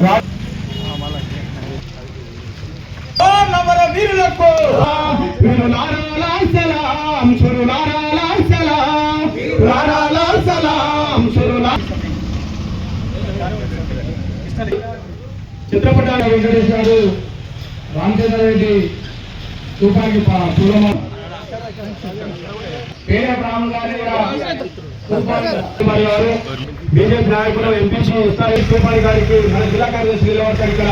ఓ నవర వీరులకు వీరులారా లాల్ సలాం సురులారా లాల్ సలాం లారా సురులా చిత్రపటాల గారు రామచంద్ర రెడ్డి తుపాకి పేద బీజేపీ నాయకులు ఎంపీసీ ఇస్తారు తుపాకి గారికి మన జిల్లా కార్యదర్శి నిలబడతారు ఇక్కడ.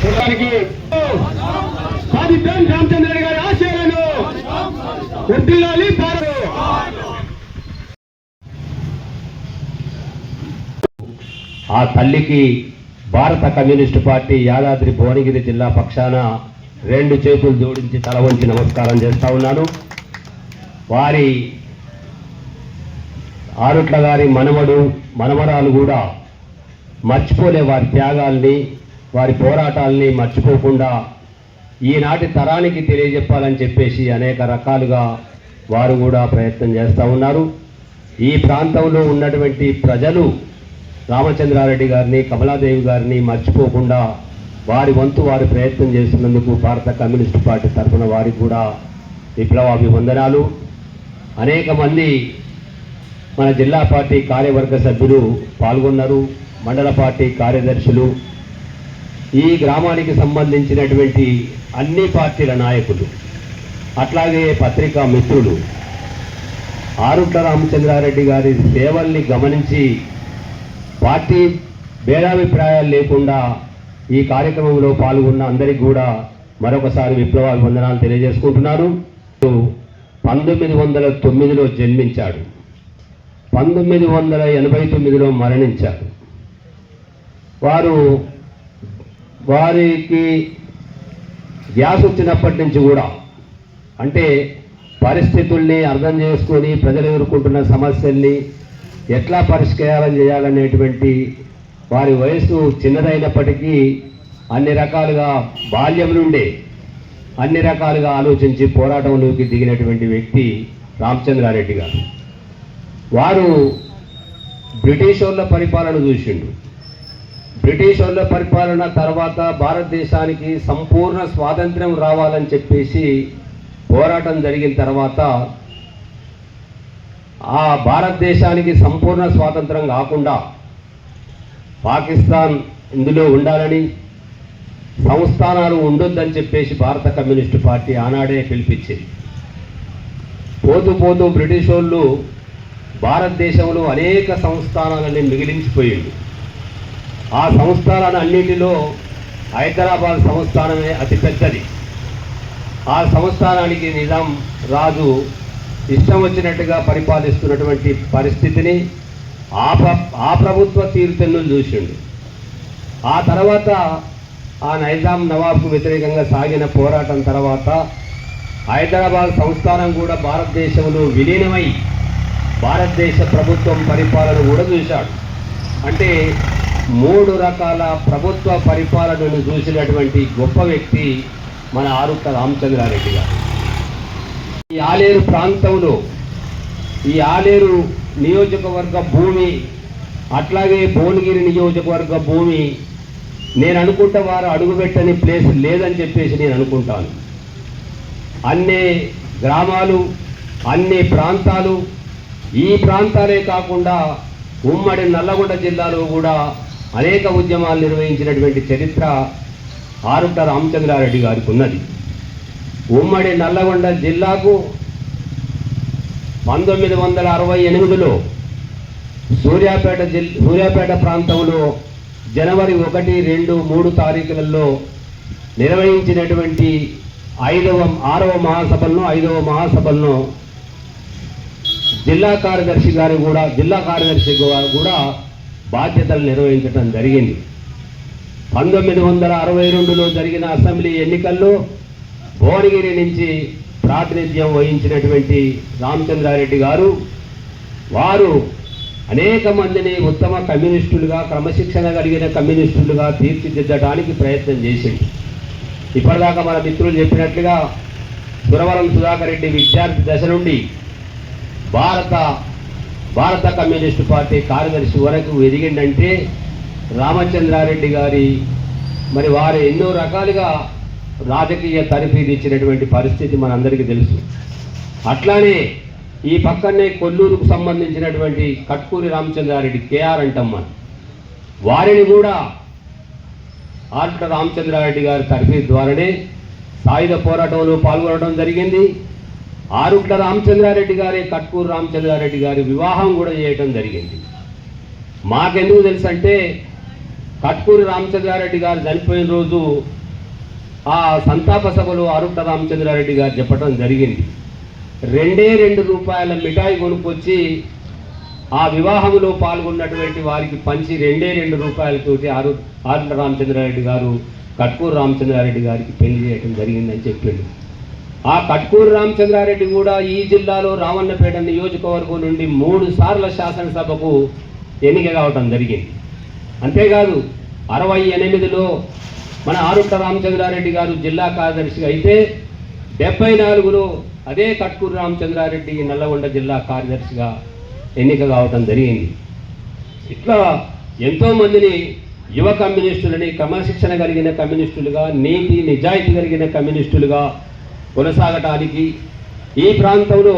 చూడడానికి సాధిద్దాం రామచంద్ర గారి ఆశయాలను వర్ధిల్లాలి భారత్ ఆ తల్లికి భారత కమ్యూనిస్టు పార్టీ యాదాద్రి భువనగిరి జిల్లా పక్షాన రెండు చేతులు జోడించి తల వంచి నమస్కారం చేస్తా ఉన్నాను. వారి ఆరుట్ల గారి మనవడు మనమరాలు కూడా మర్చిపోలే వారి త్యాగాల్ని వారి పోరాటాల్ని మర్చిపోకుండా ఈనాటి తరానికి తెలియజెప్పాలని చెప్పేసి అనేక రకాలుగా వారు కూడా ప్రయత్నం చేస్తూ ఉన్నారు. ఈ ప్రాంతంలో ఉన్నటువంటి ప్రజలు రామచంద్రారెడ్డి గారిని కమలాదేవి గారిని మర్చిపోకుండా వారి వంతు వారు ప్రయత్నం చేస్తున్నందుకు భారత కమ్యూనిస్టు పార్టీ తరఫున వారికి కూడా విప్లవాభివందనాలు. అనేక మంది మన జిల్లా పార్టీ కార్యవర్గ సభ్యులు పాల్గొన్నారు. మండల పార్టీ కార్యదర్శులు. ఈ గ్రామానికి సంబంధించినటువంటి అన్ని పార్టీల నాయకులు అట్లాగే పత్రికా మిత్రులు ఆరుట్ల రామచంద్రారెడ్డి గారి సేవల్ని గమనించి పార్టీ భేదాభిప్రాయాలు లేకుండా ఈ కార్యక్రమంలో పాల్గొన్న అందరికీ కూడా మరొకసారి విప్లవాభివందనాలు తెలియజేసుకుంటున్నారు పంతొమ్మిది వందల తొమ్మిదిలో జన్మించాడు. పంతొమ్మిది వందల ఎనభై తొమ్మిదిలో మరణించారు. వారు వారికి గ్యాస్ వచ్చినప్పటి నుంచి కూడా అంటే పరిస్థితుల్ని అర్థం చేసుకొని ప్రజలు ఎదుర్కొంటున్న సమస్యల్ని ఎట్లా పరిష్కారం చేయాలనేటువంటి వారి వయసు చిన్నదైనప్పటికీ అన్ని రకాలుగా బాల్యం నుండే అన్ని రకాలుగా ఆలోచించి పోరాటంలోకి దిగినటువంటి వ్యక్తి రామచంద్రారెడ్డి గారు. వారు బ్రిటిష్ వాళ్ళ పరిపాలన చూసిండు. బ్రిటిష్ వాళ్ళ పరిపాలన తర్వాత భారతదేశానికి సంపూర్ణ స్వాతంత్ర్యం రావాలని చెప్పేసి పోరాటం జరిగిన తర్వాత ఆ భారతదేశానికి సంపూర్ణ స్వాతంత్రం కాకుండా పాకిస్తాన్ ఇందులో ఉండాలని సంస్థానాలు ఉండొద్దని చెప్పేసి భారత కమ్యూనిస్టు పార్టీ ఆనాడే పిలిపించింది. పోతూ పోతూ బ్రిటిష్ వాళ్ళు భారతదేశంలో అనేక సంస్థానాలని మిగిలించిపోయింది. ఆ సంస్థానాలు అన్నిటిలో హైదరాబాద్ సంస్థానమే అతిపెద్దది ఆ సంస్థానానికి నిజాం రాజు ఇష్టం వచ్చినట్టుగా పరిపాలిస్తున్నటువంటి పరిస్థితిని ఆ ప్ర ఆ ప్రభుత్వ తీరుతెన్నులు చూసిండు. ఆ తర్వాత ఆ నైజాం నవాబ్కు వ్యతిరేకంగా సాగిన పోరాటం తర్వాత హైదరాబాద్ సంస్థానం కూడా భారతదేశంలో విలీనమై భారతదేశ ప్రభుత్వం పరిపాలన కూడా చూశాడు. అంటే మూడు రకాల ప్రభుత్వ పరిపాలనను చూసినటువంటి గొప్ప వ్యక్తి మన ఆరుత రామచంద్రారెడ్డి గారు. ఈ ఆలేరు ప్రాంతంలో ఈ ఆలేరు నియోజకవర్గ భూమి అట్లాగే భువనగిరి నియోజకవర్గ భూమి నేను అనుకుంటే వారు అడుగుపెట్టని ప్లేస్ లేదని చెప్పేసి నేను అనుకుంటాను. అన్ని గ్రామాలు అన్ని ప్రాంతాలు ఈ ప్రాంతాలే కాకుండా ఉమ్మడి నల్లగొండ జిల్లాలో కూడా అనేక ఉద్యమాలు నిర్వహించినటువంటి చరిత్ర ఆరుట రామచంద్రారెడ్డి గారికి ఉన్నది ఉమ్మడి నల్లగొండ జిల్లాకు పంతొమ్మిది వందల అరవై ఎనిమిదిలో సూర్యాపేట జిల్ సూర్యాపేట ప్రాంతంలో జనవరి ఒకటి రెండు మూడు తారీఖులలో నిర్వహించినటువంటి ఐదవ ఆరవ మహాసభలను ఐదవ మహాసభలను జిల్లా కార్యదర్శి గారు కూడా జిల్లా కార్యదర్శి గారు కూడా బాధ్యతలు నిర్వహించడం జరిగింది. పంతొమ్మిది వందల అరవై రెండులో జరిగిన అసెంబ్లీ ఎన్నికల్లో భువనగిరి నుంచి ప్రాతినిధ్యం వహించినటువంటి రామచంద్రారెడ్డి గారు వారు అనేక మందిని ఉత్తమ కమ్యూనిస్టులుగా క్రమశిక్షణ కలిగిన కమ్యూనిస్టులుగా తీర్చిదిద్దడానికి ప్రయత్నం చేసింది. ఇప్పటిదాకా మన మిత్రులు చెప్పినట్లుగా సురవరం సుధాకర్ రెడ్డి విద్యార్థి దశ నుండి భారత భారత కమ్యూనిస్టు పార్టీ కార్యదర్శి వరకు ఎదిగిందంటే రామచంద్రారెడ్డి గారి మరి వారు ఎన్నో రకాలుగా రాజకీయ తరఫీదు ఇచ్చినటువంటి పరిస్థితి మనందరికీ తెలుసు. అట్లానే ఈ పక్కనే కొల్లూరుకు సంబంధించినటువంటి కట్కూరి రామచంద్రారెడ్డి కేఆర్ అంటమ్మ మనం. వారిని కూడా ఆర్ట రామచంద్రారెడ్డి గారి తరఫీ ద్వారానే సాయుధ పోరాటంలో పాల్గొనడం జరిగింది. ఆరుట్ల రామచంద్రారెడ్డి గారి కట్కూరు రామచంద్రారెడ్డి గారి వివాహం కూడా చేయటం జరిగింది. మాకెందుకు తెలుసు అంటే కట్కూరి రామచంద్రారెడ్డి గారు చనిపోయిన రోజు ఆ సంతాప సభలో ఆరుట్ల రామచంద్రారెడ్డి గారు చెప్పడం జరిగింది. రెండే రెండు రూపాయల మిఠాయి కొనుక్కొచ్చి ఆ వివాహంలో పాల్గొన్నటువంటి వారికి పంచి రెండే రెండు రూపాయలతోటి ఆరు ఆరుట్ల రామచంద్రారెడ్డి గారు కట్కూరు రామచంద్రారెడ్డి గారికి పెళ్ళి చేయడం జరిగిందని చెప్పిండు. ఆ కట్కూరు రామచంద్రారెడ్డి కూడా ఈ జిల్లాలో రావన్నపేట నియోజకవర్గం నుండి మూడు సార్ల శాసనసభకు ఎన్నిక కావటం జరిగింది. అంతేకాదు అరవై ఎనిమిదిలో మన ఆరుట్ట రామచంద్రారెడ్డి గారు జిల్లా కార్యదర్శిగా అయితే డెబ్బై నాలుగులో అదే కట్కూరు రామచంద్రారెడ్డి నల్లగొండ జిల్లా కార్యదర్శిగా ఎన్నిక కావటం జరిగింది. ఇట్లా ఎంతో మందిని యువ కమ్యూనిస్టులని క్రమశిక్షణ కలిగిన కమ్యూనిస్టులుగా నీతి నిజాయితీ కలిగిన కమ్యూనిస్టులుగా కొనసాగటానికి ఈ ప్రాంతంలో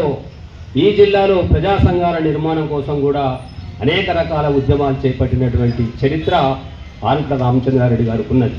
ఈ జిల్లాలో ప్రజా సంఘాల నిర్మాణం కోసం కూడా అనేక రకాల ఉద్యమాలు చేపట్టినటువంటి చరిత్ర ఆరుట్ల రామచంద్రారెడ్డి గారికి ఉన్నది.